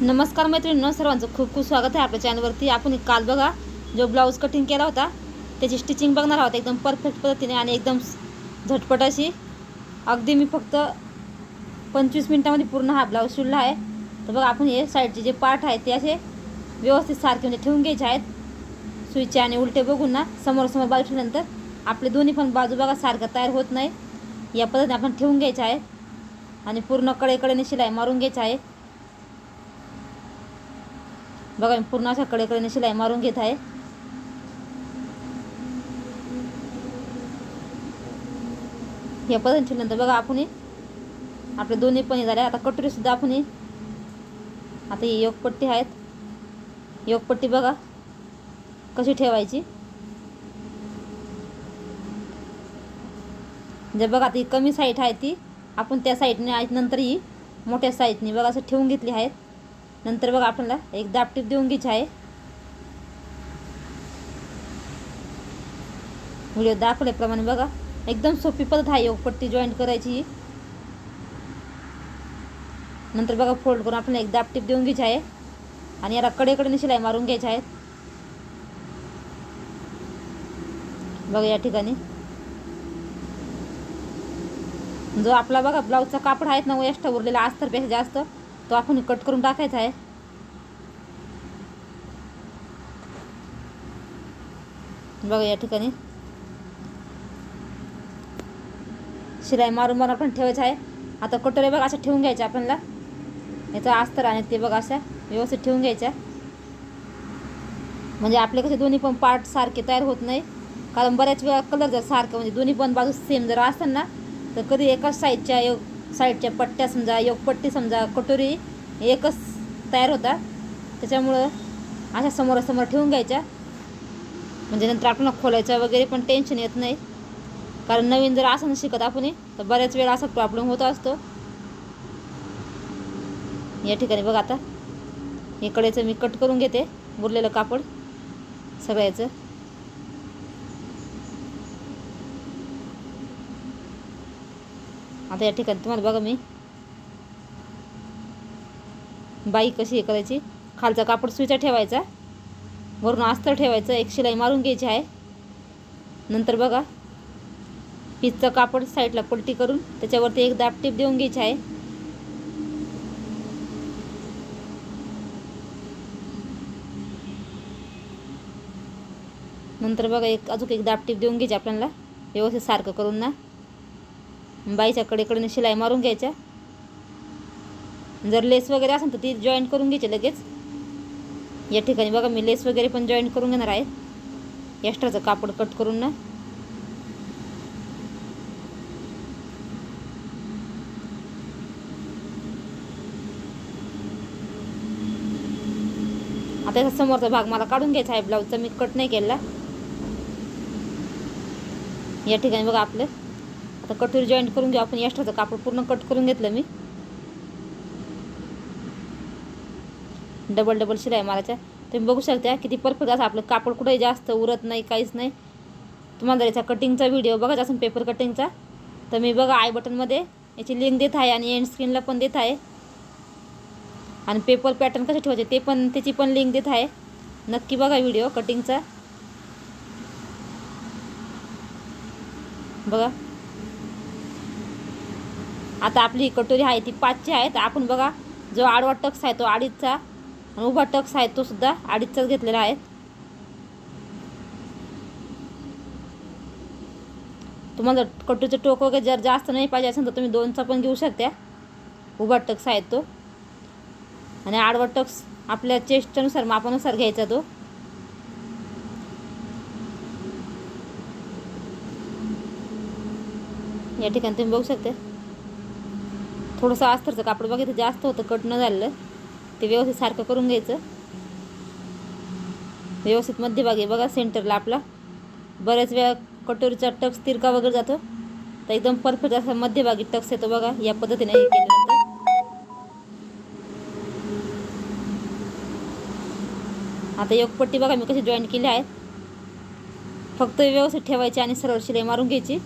नमस्कार मैत्रिणींनो सर्वांचं खूप खूप स्वागत आहे आपल्या चॅनलवरती आपण काल बघा जो ब्लाऊज कटिंग केला होता त्याची स्टिचिंग बघणार आहोत एकदम परफेक्ट पद्धतीने आणि एकदम झटपट अशी. अगदी मी फक्त पंचवीस मिनटामध्ये पूर्ण हा ब्लाऊज शिवला आहे. तर बघा आपण हे साईडचे जे पार्ट आहेत ते असे व्यवस्थित सारखे म्हणजे ठेवून घ्यायचे आहेत. सुईचे आणि उलटे बघून ना समोर समोर बाजू ठेवल्यानंतर आपले दोन्ही पण बाजू बघा सारखं तयार होत नाही. या पद्धतीने आपण ठेवून घ्यायचे आहे आणि पूर्ण कडेकडेने शिलाई मारून घ्यायचं आहे. बघा मी पूर्ण अशा कडेकडेने शिलाई मारून घेत आहे. या पद्धतीने नंतर बघा आपण आपले दोन्ही पण झाले. आता कटोरी सुद्धा आपण आता ही योगपट्टी आहेत. योगपट्टी बघा कशी ठेवायची. जे बघा ती कमी साईट आहे ती आपण त्या साईडने नंतर ही मोठ्या साईटने बघा असं ठेवून घेतली आहेत. नंतर बघा आपल्याला एक दापटीप देऊन घ्यायची आहे. व्हिडिओ दाखवल्याप्रमाणे बघा एकदम सोपी पद्धत आहे योगपट्टी जॉईंट करायची ही. नंतर बघा फोल्ड करून आपल्याला एक दापटीप देऊन घ्यायची आहे. आणि याला कडेकडे शिलाई मारून घ्यायची आहेत. बघा या ठिकाणी. जो आपला बघा ब्लाऊजचा कापड आहेत ना एक्स्ट्रा उरलेला अस्तरपेक्षा जास्त तो आपण कट करून टाकायचा आहे. बघा या ठिकाणी. शिलाई मारून मारून आपण ठेवायचं आहे. आता कटोरे बघा अशा ठेवून घ्यायच्या आपल्याला याचा अस्तर आणि ते बघा अशा व्यवस्थित ठेवून घ्यायच्या. म्हणजे आपले कसे दोन्ही पण पार्ट सारखे तयार होत नाही. कारण बऱ्याच वेळा कलर जर सारखं म्हणजे दोन्ही पण बाजू सेम जर असतात ना तर कधी एकाच साईजच्या साईडच्या पट्ट्या समजा योगपट्टी समजा कटोरी एकच तयार होता. त्याच्यामुळं अशा समोरासमोर ठेवून घ्यायच्या. म्हणजे नंतर आपण खोलायचं वगैरे पण टेन्शन येत नाही. कारण नवीन जर असं शिकत आपण तर बऱ्याच वेळा असा प्रॉब्लेम होत असतो. या ठिकाणी बघा आता. इकडेचं मी कट करून घेते. उरलेलं कापड. सगळ्याचं. आता या ठिकाणी तुम्हाला बघा मी. बाई कशी हे करायची? खालचा कापड सुईचा ठेवायचा. वरून अस्तर ठेवायचं. एक शिलाई मारून घ्यायची आहे. नंतर बघा. पीसचं कापड साईडला पलटी करून त्याच्यावरती एक दापटीप देऊन घ्यायची आहे. नंतर बघा एक अजून एक दापटीप देऊन घ्यायची आपल्याला. व्यवस्थित सारखं करून ना. बाईच्या कडेकडे शिलाई मारून घ्यायच्या. जर लेस वगैरे असेल तर ती जॉईंट करून घ्यायची लगेच. या ठिकाणी बघा मी लेस वगैरे पण जॉईंट करून घेणार आहे. एक्स्ट्राचं कापड कट करून ना. आता याचा समोरचा भाग मला काढून घ्यायचा आहे ब्लाऊजचा मी कट नाही केला या ठिकाणी बघा आपलं. आता कटोरी जॉईंट करून घेऊ. आपण एक्स्ट्राचं कापड पूर्ण कट करून घेतलं मी. डबल डबल शिलाई मारायच्या. तुम्ही बघू शकता किती परफेक्ट असं आपलं कापड कुठेही जास्त उरत नाही काहीच नाही. तुम्हाला जर याचा कटिंगचा व्हिडिओ बघायचा असेल पेपर कटिंगचा तर मी बघा आय बटनमध्ये याची लिंक देत आहे आणि एंड स्क्रीनला पण देत आहे. आणि पेपर पॅटर्न कसे ठेवायचे ते पण त्याची पण लिंक देत आहे. नक्की बघा व्हिडिओ कटिंगचा बघा. आता आपली ही कटोरी आहे ती पाचची आहे. तर आपण बघा जो आडवा टक्स आहे तो अडीचचा आणि उभा टक्स आहे तो सुद्धा अडीचचाच घेतलेला आहे. तुम्हाला कटोरीचं टोक वगैरे जर जास्त नाही पाहिजे असेल तर तुम्ही दोनचा पण घेऊ शकता. उभा टक्स आहे तो. आणि आडवा टक्स आपल्या चेस्टनुसार मापानुसार घ्यायचा तो. या ठिकाणी तुम्ही बघू शकता. थोडंसं अस्तरचं कापड बघितलं जास्त होतं कट न झालेलं. ते व्यवस्थित सारखं करून घ्यायचं. व्यवस्थित मध्यभागी बघा सेंटरला आपला. बऱ्याच वेळा कटोरीचा टक्स तिरका वगैरे जातो. तर एकदम परफेक्ट असा मध्यभागी टक्स येतो बघा या पद्धतीने हे केल्यानंतर. आता योगपट्टी बघा मी कशी जॉईन केली आहे. फक्त व्यवस्थित ठेवायची आणि सरळ शिलाई मारून घ्यायची.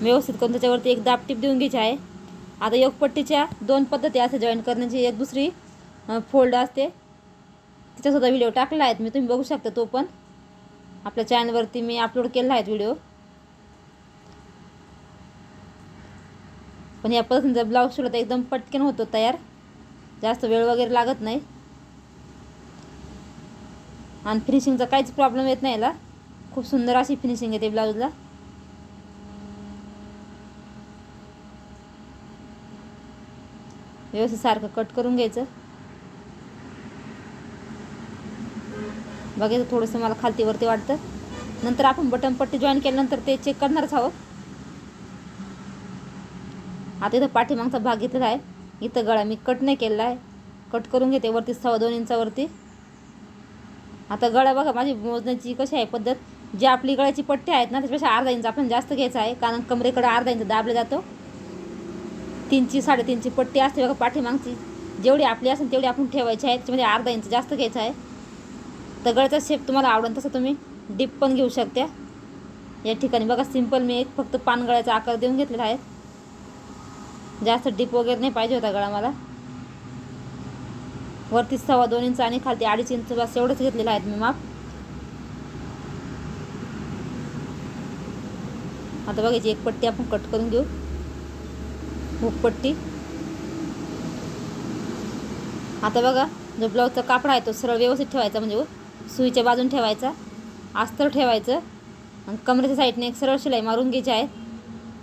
व्यवस्थित करून त्याच्यावरती एक दाब टीप देऊन घ्यायची आहे. आता योगपट्टीच्या दोन पद्धती असं जॉईन करण्याची. एक दुसरी फोल्ड असते. तिच्यासुद्धा व्हिडिओ टाकला आहेत मी तुम्ही बघू शकता तो पण. आपल्या चॅनलवरती मी अपलोड केला आहे व्हिडिओ पण या पद्धतीने जर ब्लाऊज शिवला तर एकदम पटकन होतो तयार. जास्त वेळ वगैरे लागत नाही. आणि फिनिशिंगचा काहीच प्रॉब्लेम येत नाही याला. खूप सुंदर अशी फिनिशिंग येते ब्लाऊजला व्यवस्थित सारखं कट करून घ्यायचं. बघायचं थोडंसं मला खालती वरती वाटतं. नंतर आपण बटन पट्टी जॉईन केल्यानंतर ते चेक करणारच हवं आता इथं पाठीमागचा भाग घेतलेला आहे. इथं गळा मी कट नाही केलेला आहे. कट करून घेते वरती सव्वा दोन इंचावरती आता गळा बघा माझी मोजण्याची कशी आहे पद्धत? जी आपली गळ्याची पट्टी आहेत ना त्याच्यापेक्षा अर्धा इंच आपण जास्त घ्यायचा आहे. कारण कमरेकडे अर्धा इंच दाबला जातो. तीनची साडेतीनची पट्टी असते बघा पाठीमागची. जेवढी आपली असेल तेवढी आपण ठेवायची आहे. त्याच्यामध्ये अर्धा इंच जास्त घ्यायचा आहे. तर गळ्याचा शेप तुम्हाला आवडेल तसं तुम्ही डीप पण घेऊ शकता. या ठिकाणी बघा सिंपल मी एक फक्त पानगळ्याचा आकार देऊन घेतलेला आहे. जास्त डीप वगैरे नाही पाहिजे होता गळा मला. वरती सव्वा दोन इंच आणि खालती अडीच इंच बस एवढंच घेतलेलं आहेत मी माप. आता बघायची एक पट्टी आपण कट करून घेऊ. हुक आता बघा जो ब्लाऊजचा कापडा आहे तो सरळ व्यवस्थित ठेवायचा म्हणजे सुईच्या बाजून ठेवायचा अस्तर ठेवायचं आणि कमरेच्या साईडने एक सरळ शिलाई मारून घ्यायची आहे.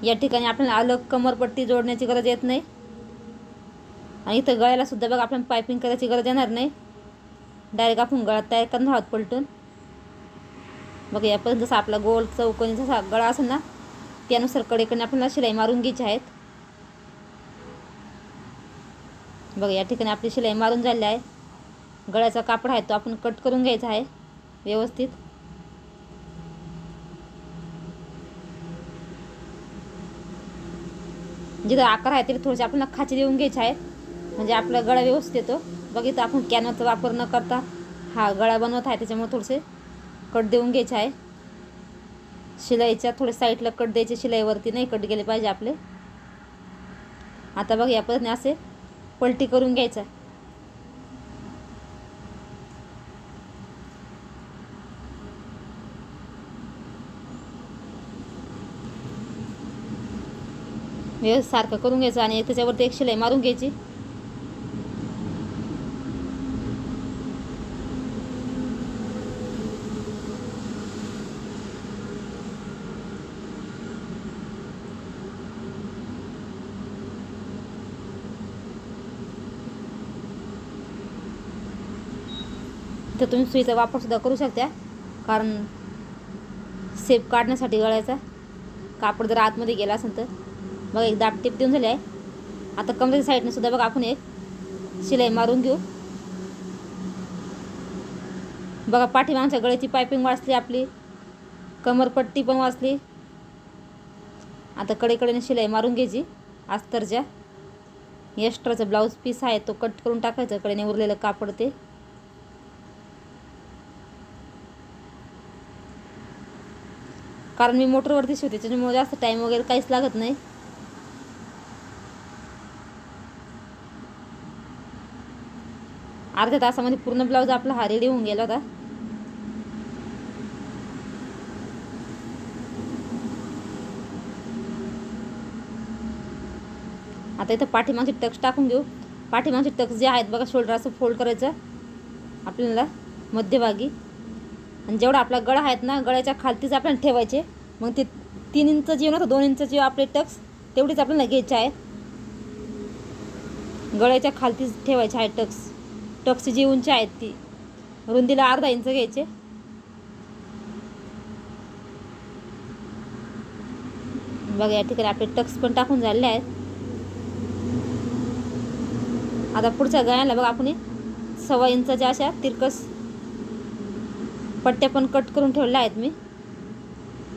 या ठिकाणी आपल्याला अलग कमरपट्टी जोडण्याची गरज येत नाही. आणि इथं गळ्याला सुद्धा बघा आपण पायपिंग करायची गरज येणार नाही. डायरेक्ट आपण गळा तयार करणार आहोत पलटून. बघा यापर्यंत जसा आपला गोल चौकोनी जसा गळा असेल ना त्यानुसार कडेकडे आपल्याला शिलाई मारून घ्यायची आहेत. बघा या ठिकाणी आपली शिलाई मारून झाली आहे. गळ्याचा कापड आहे तो आपण कट करून घ्यायचा आहे व्यवस्थित. जिथं आकार आहे तिथे थोडेसे आपल्याला खाची देऊन घ्यायचे आहे. म्हणजे आपला गळा व्यवस्थित येतो. बघितलं आपण कॅनवाचा वापर न करता हा गळा बनवत आहे त्याच्यामुळे थोडेसे कट देऊन घ्यायचे आहे. शिलाईच्या थोडे साईडला कट द्यायचे शिलाईवरती नाही कट गेले पाहिजे आपले. आता बघ या पद्धतीने असे पलटी करून घ्यायचा. व्यवस्थित सारखं करून घ्यायचं आणि त्याच्यावरती एक शिलाई मारून घ्यायची. तर तुम्ही सुईचा वापरसुद्धा करू शकता. कारण सेप काढण्यासाठी गळ्याचा. कापड जर आतमध्ये गेला असेल तर. बघा एक दाट टिप देऊन झाली आहे. आता कमरेच्या साईडने सुद्धा बघा आपण एक शिलाई मारून घेऊ. बघा पाठीमागच्या गळ्याची पायपिंग वाचली आपली. कमरपट्टी पण वाचली. आता कडेकडेने शिलाई मारून घ्यायची. अस्तरच्या. एक्स्ट्राचा ब्लाऊज पीस आहे तो कट करून टाकायचा. कडेने उरलेलं कापड ते. कारण मी मोटरवरती शिवते त्याच्यामुळे जास्त टाईम वगैरे काहीच लागत नाही. अर्ध्या तासामध्ये पूर्ण ब्लाऊज आपला हा रेडी होऊन गेला होता. आता इथं पाठीमागचे टक्स टाकून घेऊ. पाठीमागचे टक्स जे आहेत बघा शोल्डर असं फोल्ड करायचं. आपल्याला मध्यभागी. आणि जेवढा आपला गळा आहेत ना गळ्याच्या खालतीच आपल्याला ठेवायचे. मग ते तीन इंच जे ना दोन इंच जे आपले टक्स तेवढीच आपल्याला घ्यायचे आहे गळ्याच्या खालतीच ठेवायचे आहे टक्स. टक्सची जी उंची आहेत ती. रुंदीला अर्धा इंच घ्यायचे. बघा या ठिकाणी आपले टक्स पण टाकून झालेले आहेत. आता पुढच्या गळ्याला बघा आपण सव्वा इंचाच्या अशा तिरकस पट्ट्या पण कट करून ठेवल्या आहेत मी.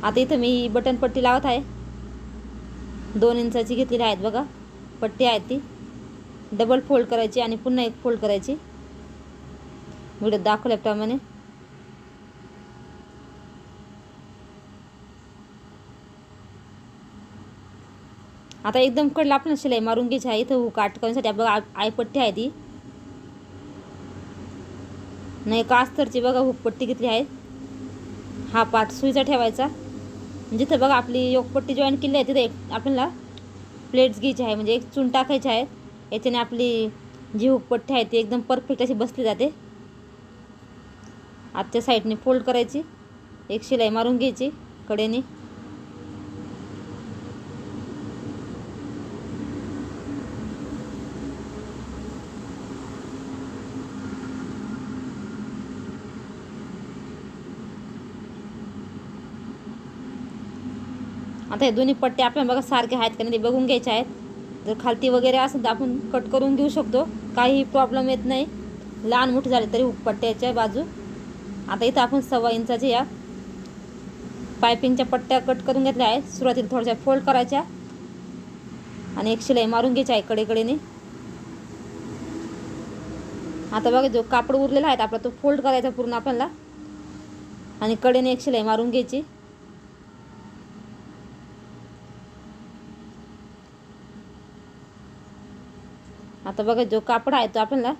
आता इथं मी बटन पट्टी लावत आहे. दोन इंचाची घेतलेली आहेत बघा. पट्टी आहे ती. डबल फोल्ड करायची आणि पुन्हा एक फोल्ड करायची. व्हिडिओ दाखवल्याप्रमाणे. आता एकदम कडला आपण शिलाई मारून घ्यायची आहे. इथं हुक अटकवण्यासाठी बघा आयपट्टी आहे ती. नाही का अस्तरची बघा हुकपट्टी घेतली आहे हा पाठ सुईचा ठेवायचा. म्हणजे जिथं बघा आपली योगपट्टी जॉईन केली आहे तिथे एक आपल्याला प्लेट्स घ्यायची आहे म्हणजे एक चून टाकायची आहे. याच्याने आपली जी हुकपट्टी आहे ती एकदम परफेक्ट अशी बसली जाते. आजच्या साईडने फोल्ड करायची. एक शिलाई मारून घ्यायची कडेने. आता हे दोन्ही पट्टे आपल्याला बघा सारखे आहेत का नाही ते बघून घ्यायचे आहेत. जर खालती वगैरे असेल तर आपण कट करून घेऊ शकतो. काही प्रॉब्लेम येत नाही. लहान मोठे झाले तरी पट्ट्याच्या बाजू. आता इथं आपण सव्वा इंचाचे या पायपिंगच्या पट्ट्या कट करून घेतल्या आहेत. सुरुवातीला थोड्याशा फोल्ड करायच्या. आणि एक शिलाई मारून घ्यायची आहे कडेकडेने. आता बघा जो कापड उरलेला आहे आपला तो फोल्ड करायचा पूर्ण आपल्याला. आणि कडेने एक शिलाई मारून घ्यायची. आता बघा जो कापड आहे तो आपल्याला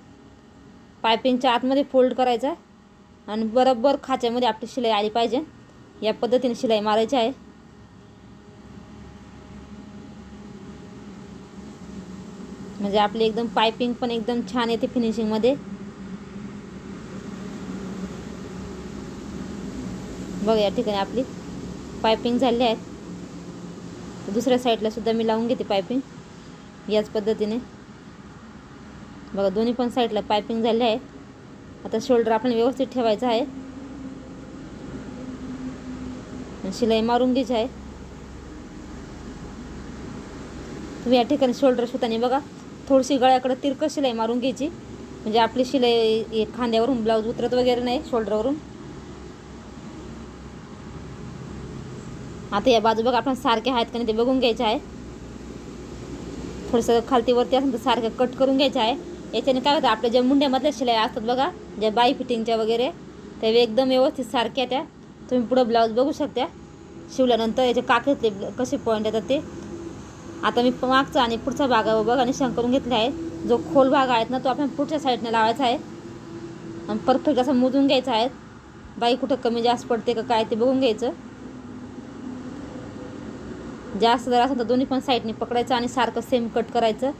पायपिंगच्या आतमध्ये फोल्ड करायचा आणि बरोबर खाच्यामध्ये आपली शिलाई आली पाहिजे. या पद्धतीने शिलाई मारायची आहे. म्हणजे आपली एकदम पायपिंग पण एकदम छान येते फिनिशिंगमध्ये बघा या ठिकाणी आपली पायपिंग झाली आहे. दुसऱ्या साईडला सुद्धा मी लावून घेते पायपिंग याच पद्धतीने. बघा दोन्ही पण साईडला पायपिंग झाले आहे. आता शोल्डर आपण व्यवस्थित ठेवायचं आहे. शिलाई मारून घ्यायची आहे. तुम्ही या ठिकाणी शोल्डर शिवताना बघा. थोडीशी गळ्याकडे तिरकं शिलाई मारून घ्यायची. म्हणजे आपली शिलाई खांद्यावरून ब्लाऊज उतरत वगैरे नाही शोल्डरवरून आता या बाजू बघा आपण सारखे आहेत का नाही ते बघून घ्यायचे आहे. थोडंसं खालती वरती असेल तर सारखं कट करून घ्यायचं आहे. याच्याने काय होतं आपल्या ज्या मुंड्यामधल्या शिलाई असतात बघा ज्या बाई फिटिंगच्या वगैरे त्या एकदम व्यवस्थित सारख्या त्या. तुम्ही पुढं ब्लाऊज बघू शकता. शिवल्यानंतर याचे काखेतले कसे पॉईंट येतात ते. आता मी मागचा आणि पुढचा भाग बघा निशाण करून घेतला आहे जो खोल भाग आहेत ना तो आपण पुढच्या साईडने लावायचा आहे. आणि परफेक्ट असं मोजून घ्यायचा आहे. बाई कुठं कमी जास्त पडते का काय ते बघून घ्यायचं. जास्त जर असेल तर दोन्ही पण साईडने पकडायचं आणि सारखं सेम कट करायचं.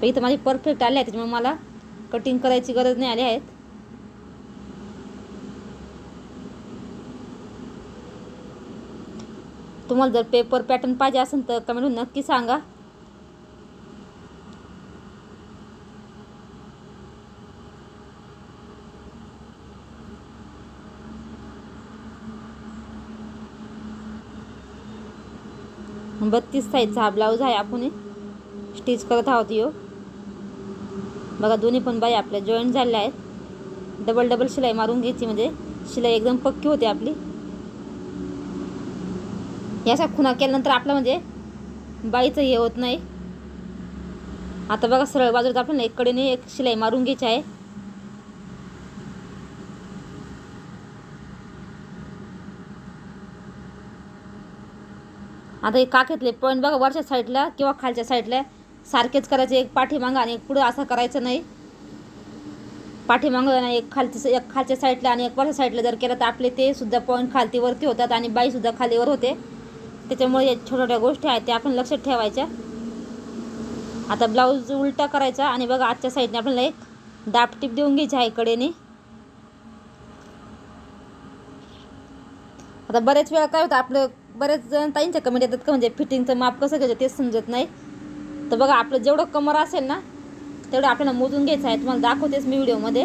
पण इथं माझी परफेक्ट आले आहे त्याच्यामुळे मला कटिंग करायची गरज नाही आली आहेत तुम्हाला जर पेपर पॅटर्न पाहिजे असेल तर कमेंट नक्की सांगा. बत्तीस साईजचा हा ब्लाऊज आहे आपण स्टिच करत आहोत यो. बघा दोन्ही पण बाई आपल्या जॉईंट झालेल्या आहेत. डबल डबल शिलाई मारून घ्यायची म्हणजे शिलाई एकदम पक्की होते आपली. याचा खुणा केल्यानंतर आपलं म्हणजे बाईचं हे होत नाही. आता बघा सरळ बाजूला आपल्याला एक कडेने एक शिलाई मारून घ्यायची आहे. आता हे काखेतले पॉईंट बघा वरच्या साईडला किंवा खालच्या साईडला सारखेच करायचे एक पाठीमागं आणि एक पुढं असं करायचं नाही. पाठीमागं आणि एक खालची एक खालच्या साईडला आणि एक वरच्या साईडला जर केलं तर आपले ते सुद्धा पॉईंट खालतीवरती होतात आणि बाईसुद्धा खालीवर होते. त्याच्यामुळे या छोट्या छोट्या गोष्टी आहेत त्या आपण लक्षात ठेवायच्या. आता ब्लाऊज उलटा करायचा आणि बघा आजच्या साईडने आपल्याला एक दाब टीप देऊन घ्यायची आहे कडेने. आता बऱ्याच वेळा काय होतं आपलं बरेच जण ताईंच्या कमेंट येतात का म्हणजे फिटिंगचं माप कसं घ्यायचं तेच समजत नाही. तर बघा आपलं जेवढं कमर असेल ना तेवढं आपल्याला मोजून घ्यायचं आहे. तुम्हाला दाखवतेच मी व्हिडिओमध्ये.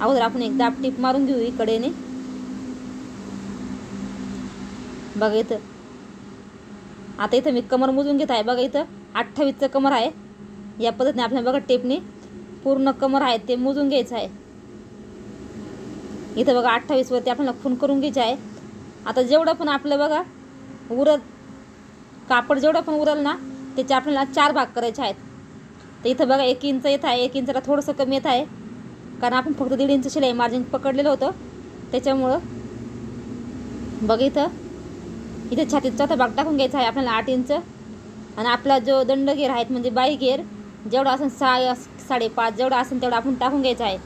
अगोदर आपण एक दाब टीप मारून घेऊ इकडेने. बघा इथं. आता इथं मी कमर मोजून घेत आहे. बघा इथं अठ्ठावीसचं कमर आहे. या पद्धतीने आपल्याला बघा टेपने पूर्ण कमर आहे ते मोजून घ्यायचं आहे. इथं बघा अठ्ठावीसवरती आपल्याला खून करून घ्यायचे आहे. आता जेवढं पण आपलं बघा उरत कापड जेवढं पण उरल ना त्याचे आपल्याला चार भाग करायचे आहेत. तर इथं बघा एक इंच येत आहे एक इंचला थोडंसं कमी येत आहे. कारण आपण फक्त दीड इंच शिलाई मार्जिन पकडलेलं होतं. त्याच्यामुळं बघा इथं इथे छातीत चौथा भाग टाकून घ्यायचा आहे आपल्याला आठ इंच. आणि आपला जो दंड घेर आहेत म्हणजे बाई घेर जेवढा असेल सहा साडेपाच जेवढा असेल तेवढा आपण टाकून घ्यायचा आहे.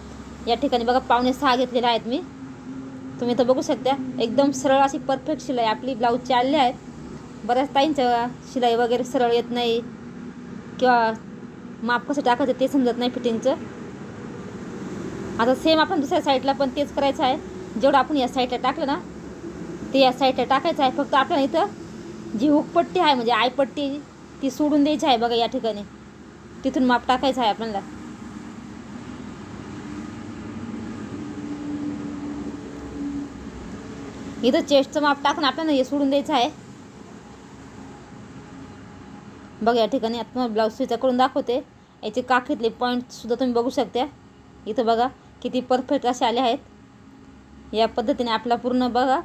या ठिकाणी बघा पावणे सहा घेतलेले आहेत मी. तुम्ही इथं बघू शकता एकदम सरळ अशी परफेक्ट शिलाई आपली ब्लाऊजची आलेली आहेत बऱ्याच ताईंच्या शिलाई वगैरे सरळ येत नाही. किंवा माप कसं टाकायचं ते समजत नाही फिटिंगचं. आता सेम आपण दुसऱ्या साईडला पण तेच करायचं आहे. जेवढं आपण या साईडला टाकलं ना ते या साईडला टाकायचं आहे. फक्त आपल्याला इथं जी हुकपट्टी आहे म्हणजे आयपट्टी ती सोडून द्यायची आहे बघा या ठिकाणी. तिथून माप टाकायचं आहे आपल्याला. इथं चेस्टचं माप टाकून आपल्याला हे सोडून द्यायचं आहे. बघा या ठिकाणी आता तुम्हाला ब्लाऊज स्टिचा करून दाखवते. याचे काखेतले पॉईंटसुद्धा तुम्ही बघू शकता. इथं बघा किती परफेक्ट असे आले आहेत. या पद्धतीने आपला पूर्ण बघा.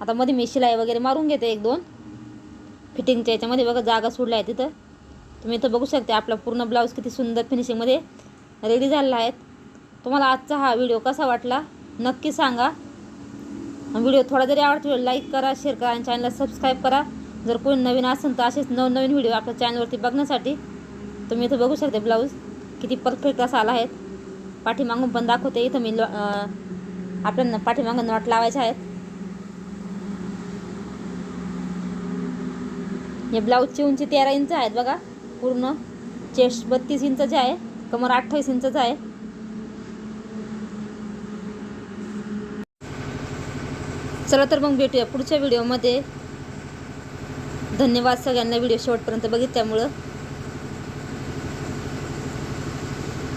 आता मध्ये मी शिलाई वगैरे मारून घेते एक दोन. फिटिंगच्या याच्यामध्ये बघा जागा सोडल्या आहे तिथं तुम्ही इथं बघू शकता आपला पूर्ण ब्लाऊज किती सुंदर फिनिशिंगमध्ये रेडी झालेला आहे. तुम्हाला आजचा हा व्हिडिओ कसा वाटला नक्की सांगा. व्हिडिओ थोडा जरी आवडतो लाईक करा शेअर करा आणि चॅनलला सबस्क्राईब करा. जर कोणी नवीन असेल तर असेच नवनवीन व्हिडिओ आपल्या चॅनलवरती बघण्यासाठी तुम्ही इथं बघू शकते ब्लाऊज. किती परफेक्ट असा आला आहे. पाठीमागून पण दाखवते. इथं मी आपल्याला पाठीमागून नॉट लावायचे आहेत. हे ब्लाऊजची उंची तेरा इंच आहेत बघा. पूर्ण चेस्ट बत्तीस इंचचे आहे. कमर अठ्ठावीस इंचचं आहे. चला तर मग भेटूया पुढच्या व्हिडिओमध्ये. धन्यवाद सगळ्यांना व्हिडिओ शेवटपर्यंत बघितल्यामुळं.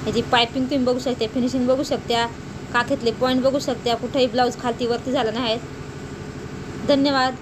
ह्याची पायपिंग तुम्ही बघू शकता फिनिशिंग बघू शकता काखेतले पॉईंट बघू शकता कुठेही ब्लाऊज खालती वरती झाला नाही. धन्यवाद.